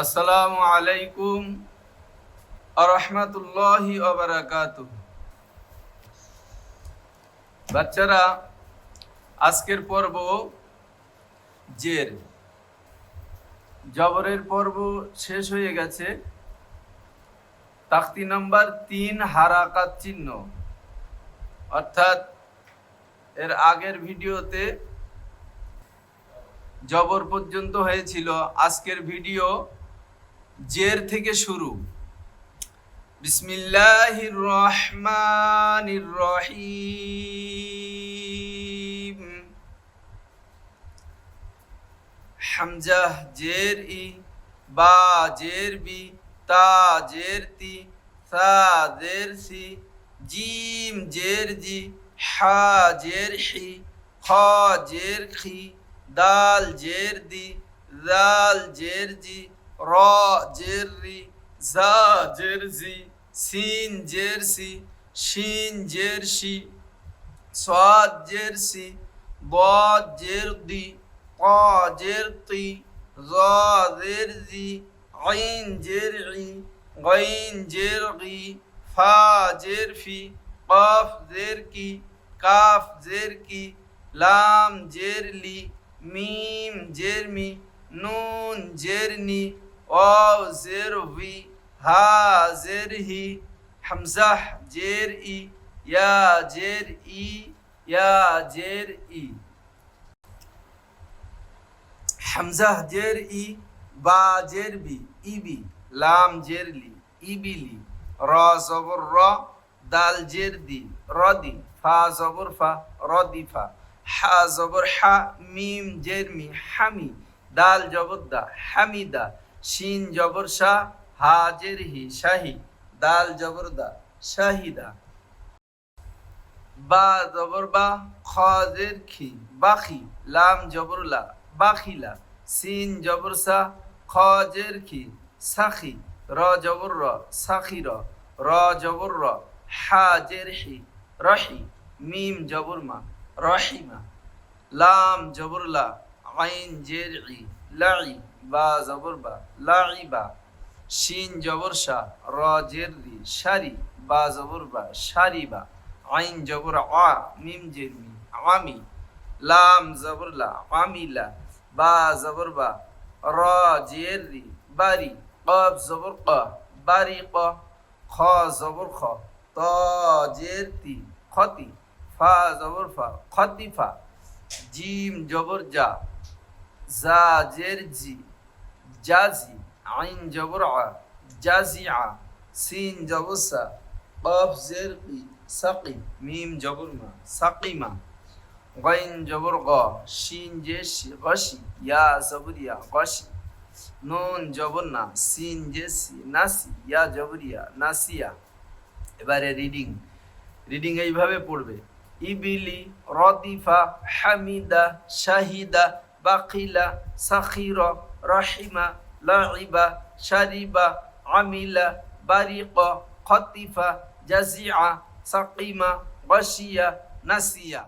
আসসালামু আলাইকুম আরহামতুল্লাহি ওবারাকাতু বাচ্চারা, আজকের পর্ব জের। জবরের পর্ব শেষ হয়ে গেছে। তাক্তি নাম্বার তিন, হারাকাত চিহ্ন। অর্থাৎ এর আগের ভিডিওতে জবর পর্যন্ত হয়েছিল। আজকের ভিডিও জের থেকে শুরু। বিসমিল্লাহির রহমানির রহিম জের ই, বা জের বি, তা জের তি, সা জের সি, জিম জের জি, হা জের হি, খ জের খি, দাল জের দি জাল জের জি র জের রি জা জের জি সিন জের সি শিন জের সি সাদ জের সি ব জের দি ক জের তি জ জের জি আইন জের ই গাইন জের গি ফা জের ফি কফ জের কি কাফ জের কি লাম জের লি মিম জের মি নুন জের নি ওয়াও জের হা জের হি হামজাহ জের ই ইয়া জের ই ইয়া জের ই হামজাহ জের ই বা জের বি ইবি লাম জের লি ইবিলি র জবর র দাল জের দি রদি ফা জবর ফা রদিফা হা জবর হা মিম জের মি হামি দাল জবর দা হামিদা শিন জবর শাহ হা জের হি শাহি, দাল জবর দা শাহিদা বা জবর বা খ জের খি, বাখি, লাম জবর লা বাখিলা সিন জবর সা খ জের খি, সাখি, র জবর র, সাখি র র জবর র হা জের হি, রহি, মিম জবর মা রহিমা লাম জবর লা, আইন জের ই। লাই বা জবর বা লাইবা শিন জবর শা র জের রি শারি, বা জবর বা শারিবা আইন জবর আ মিম জের মি আমি লাম জবর লা আমিলা বা জবর বা, র জের রি, বারি কব জবর ক, বারি ক, খ জবর খ, ত জের তি, খতি, ফা জবর ফা খতিফা জিম জবর জা জা জের জি জাজি, আইন জবর আ জাজিআ, সিন জবর সা কফ জের কি সাকি, মিম জবর মা সাকিমা, গাইন জবর গ, শিন জে শি, গশি, ইয়া জবর ইয়া গশি, নুন জবর না সিন জে সি, নাসি, ইয়া জবর ইয়া নাসিয়া। এবারে রিডিং রিডিং এইভাবে পড়বে। ইবিলি, রদিফা, হামিদা, শাহিদা بقيلة سخير رحم لعب شرب عمل برق قطف جزيع سقيم غشي نسيا